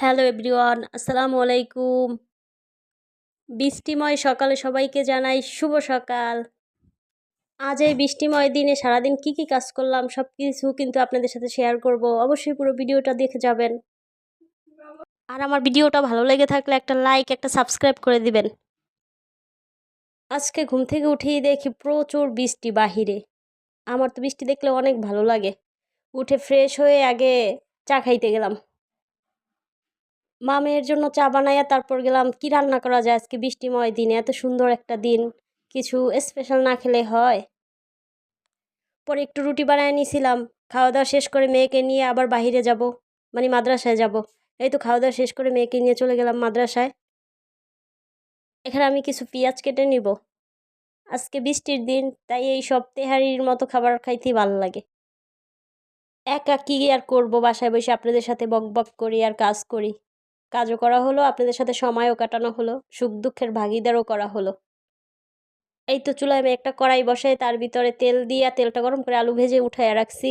Hello everyone, আসসালামু আলাইকুম। বৃষ্টিময় সকালে সবাইকে জানাই শুভ সকাল। আজ এই বৃষ্টিময় দিনে সারাদিন কি কি কাজ করলাম সব কিছু কিন্তু আপনাদের সাথে শেয়ার করব, অবশ্যই পুরো ভিডিওটা দেখে যাবেন। আর আমার ভিডিওটা ভালো লেগে থাকলে একটা লাইক একটা সাবস্ক্রাইব করে দিবেন। আজকে ঘুম থেকে উঠেই দেখি প্রচুর বৃষ্টি বাহিরে। আমার তো বৃষ্টি দেখলে অনেক ভালো লাগে। উঠে ফ্রেশ হয়ে আগে চা খাইতে গেলাম। মা মেয়ের জন্য চা বানাইয়া তারপর গেলাম, কি রান্না করা যায় আজকে বৃষ্টিময় দিনে? এত সুন্দর একটা দিন, কিছু স্পেশাল না খেলে হয়? পরে একটু রুটি বানায় নিয়েছিলাম খাওয়া দাওয়া শেষ করে মেয়েকে নিয়ে আবার বাহিরে যাব মানে মাদ্রাসায় যাব। এই তো খাওয়া দাওয়া শেষ করে মেয়েকে নিয়ে চলে গেলাম মাদ্রাসায়। এখানে আমি কিছু পেঁয়াজ কেটে নিব। আজকে বৃষ্টির দিন, তাই এই সব তেহারির মতো খাবার খাইতেই ভালো লাগে। একা কী আর করব? বাসায় বসে আপনাদের সাথে বক বক করি আর কাজ করি। কাজও করা হলো, আপনাদের সাথে সময়ও কাটানো হলো, সুখ দুঃখের ভাগিদারও করা হলো। এই তো চুলায় আমি একটা কড়াই বসাই, তার ভিতরে তেল দিয়ে তেলটা গরম করে আলু ভেজে উঠায় রাখছি।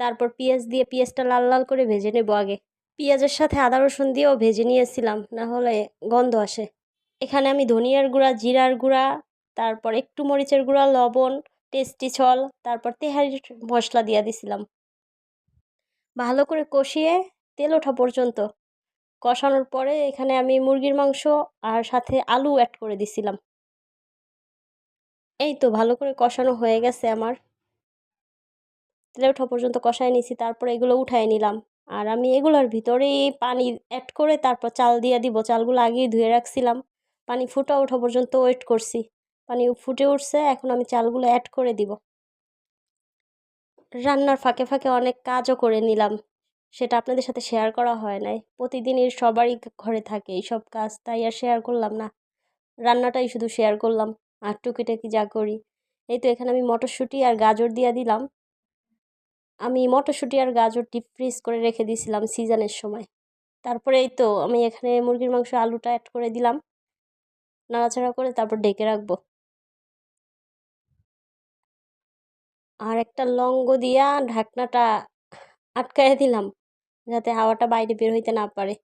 তারপর পেঁয়াজ দিয়ে পেঁয়াজটা লাল লাল করে ভেজে নেব আগে। পেঁয়াজের সাথে আদা রসুন দিয়েও ভেজে নিয়েছিলাম, না হলে গন্ধ আসে। এখানে আমি ধনিয়ার গুঁড়া, জিরার গুঁড়া, তারপর একটু মরিচের গুঁড়া, লবণ, টেস্টি ছল, তারপর তেহারির মশলা দিয়ে দিছিলাম। ভালো করে কষিয়ে তেল ওঠা পর্যন্ত কষানোর পরে এখানে আমি মুরগির মাংস আর সাথে আলু অ্যাড করে দিছিলাম। এই তো ভালো করে কষানো হয়ে গেছে আমার। তেলে ওঠা পর্যন্ত কষায় নিছি, তারপর এগুলো উঠায় নিলাম। আর আমি এগুলোর ভিতরেই পানি অ্যাড করে তারপর চাল দিয়ে দিব। চালগুলো আগেই ধুয়ে রাখছিলাম। পানি ফুটা ওঠা পর্যন্ত ওয়েট করছি। পানি ফুটে উঠছে, এখন আমি চালগুলো অ্যাড করে দিব। রান্নার ফাঁকে ফাঁকে অনেক কাজও করে নিলাম। সেটা আপনাদের সাথে শেয়ার করা হয় নাই। প্রতিদিনই সবারই ঘরে থাকে এইসব কাজ, তাই আর শেয়ার করলাম না। রান্নাটাই শুধু শেয়ার করলাম, আর টুকিটাকি যা করি। এই তো এখানে আমি মটরশুঁটি আর গাজর দিয়ে দিলাম। আমি মটরশুঁটি আর গাজর ডিপ ফ্রিজ করে রেখে দিয়েছিলাম সিজনের সময়। তারপরে এই তো আমি এখানে মুরগির মাংস, আলুটা অ্যাড করে দিলাম। নাড়াচাড়া করে তারপর ডেকে রাখব। আর একটা লঙ্গ দিয়া ঢাকনাটা আটকায় দিলাম। যাতে হাওয়াটা বাইরে বের হইতে না পারে।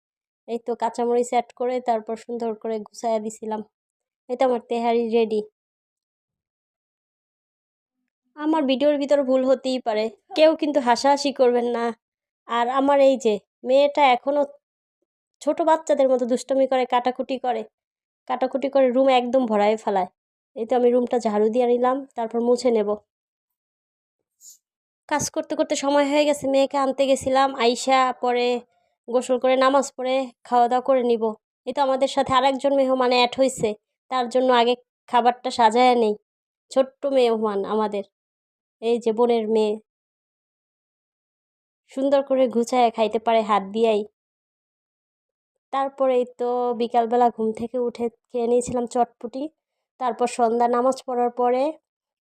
এই তো কাঁচামরিচ অ্যাড করে তারপর সুন্দর করে গুছাইয়া দিছিলাম। এই তো আমার তেহারি রেডি আমার ভিডিওর ভিতর ভুল হতেই পারে। কেউ কিন্তু হাসাহাসি করবেন না। আর আমার এই যে, মেয়েটা এখনও ছোট বাচ্চাদের মতো দুষ্টমি করে, কাটাকুটি করে। কাটাকুটি করে রুম একদম ভরায় ফেলায়। এই তো আমি রুমটা ঝাড়ু দিয়ে নিলাম, তারপর মুছে নেব। কাজ করতে করতে সময় হয়ে গেছে। মেয়েকে আনতে গেছিলাম, আইসা পরে গোসল করে, নামাজ পড়ে খাওয়া দাওয়া করে নিব। এই তো আমাদের সাথে আরেকজন মেহমান অ্যাড হয়েছে তার জন্য আগে খাবারটা সাজায় নেই। ছোট্ট মেহমান আমাদের। এই যে বোনের মেয়ে। সুন্দর করে গুছায় খাইতে পারে, হাত দিয়াই। তারপরেই তো বিকালবেলা ঘুম থেকে উঠে খেয়ে নিয়েছিলাম চটপুটি। তারপর সন্ধ্যা নামাজ পড়ার পরে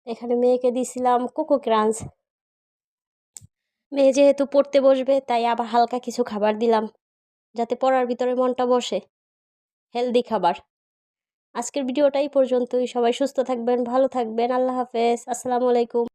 এখানে মেয়েকে দিয়েছিলাম কোকো ক্রাঞ্চ। মেয়ে যেহেতু পড়তে বসবে, তাই আবার হালকা কিছু খাবার দিলাম, যাতে পড়ার ভিতরে মনটা বসে। হেলদি খাবার। আজকের ভিডিওটাই পর্যন্তই। সবাই সুস্থ থাকবেন, ভালো থাকবেন। আল্লাহ হাফেজ। আসসালামু আলাইকুম।